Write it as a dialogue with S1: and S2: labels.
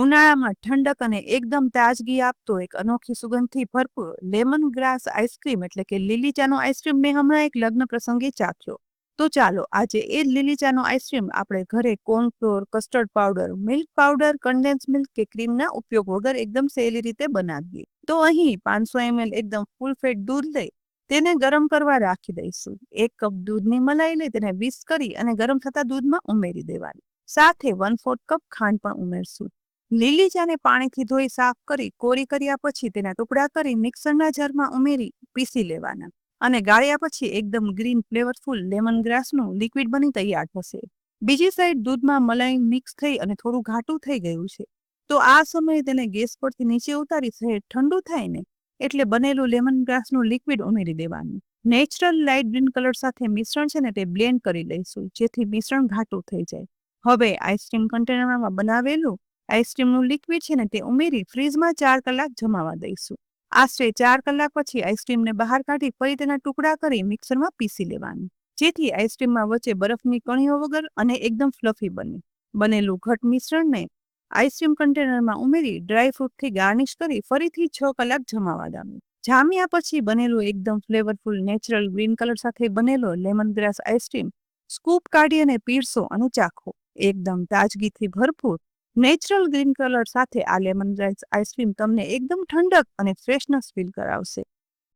S1: ઉનાળામાં ઠંડક અને એકદમ તાજગી આપતો એક અનોખી સુગંધથી ભરપૂર લેમન ગ્રાસ આઈસ્ક્રીમ એટલે કે લીલી ચાનો આઈસ્ક્રીમ મેં હમણાં એક લગ્ન પ્રસંગે ચાખ્યો. તો ચાલો, આજે એ જ લીલી આઈસ્ક્રીમ આપણે ઘરે cornflour custard powder milk powder condense milk કે ક્રીમના ઉપયોગ વગર એકદમ સહેલી રીતે બનાવીએ. તો અહીં પાંચસો એમએલ એકદમ ફૂલ ફેટ દૂધ લઈ તેને ગરમ કરવા રાખી દઈશું. એક કપ દૂધની મલાઈ લઈ તેને વિસ કરી અને ગરમ થતા દૂધમાં ઉમેરી દેવાની. સાથે વન ફોર્થ કપ ખાંડ પણ ઉમેરશું. લીલી ચાને પાણીથી ધોઈ સાફ કરી કોરી કર્યા પછી તેના ટુકડા કરી મિક્સરના જારમાં ઉમેરી પીસી લેવાના અને ગાળ્યા પછી એકદમ ગ્રીન ફ્લેવરફુલ લેમન ગ્રાસનું લિક્વિડ બની તૈયાર થશે. બીજી સાઈડ દૂધમાં મલાઈ મિક્સ થઈ અને થોડું ઘાટું થઈ ગયું છે. તો આ સમયે તેને ગેસ પરથી નીચે ઉતારી સહેજ ઠંડુ થાય ને એટલે બનેલું લેમન ગ્રાસનું લિક્વિડ ઉમેરી દેવાનું. નેચરલ લાઇટ ગ્રીન કલર સાથે મિશ્રણ છે ને તે બ્લેન્ડ કરી લઈશું, જેથી મિશ્રણ ઘાટું થઈ જાય. હવે આઈસ્ક્રીમ કન્ટેનરમાં બનાવેલું આઈસ્ક્રીમનું લિક્વિડ છે ને તે ઉમેરી ફ્રીજમાં ચાર કલાક જમાવા દઈશું. આશરે ચાર કલાક પછી આઈસ્ક્રીમને બહાર કાઢી ફરી તેના ટુકડા કરી મિક્સરમાં પીસી લેવાનું. જેથી આઈસ્ક્રીમમાં વચ્ચે બરફની કણીઓ વગર અને એકદમ ફ્લફી બને. બનેલું ઘટ મિશ્રણને આઈસ્ક્રીમ કન્ટેનરમાં ઉમેરી ડ્રાયફ્રૂટથી ગાર્નિશ કરી ફરીથી છ કલાક જમાવા દામ્યું જામ્યા પછી બનેલું એકદમ ફ્લેવરફુલ નેચરલ ગ્રીન કલર સાથે બનેલો લેમન ગ્રાસ આઈસ્ક્રીમ સ્કૂપ કાઢી અને પીરસો અને ચાખો. એકદમ તાજગીથી ભરપૂર નેચરલ ગ્રીન કલર સાથે આ લેમન રાઈસ આઈસ્ક્રીમ તમને એકદમ ઠંડક અને ફ્રેશનેસ ફીલ કરાવશે.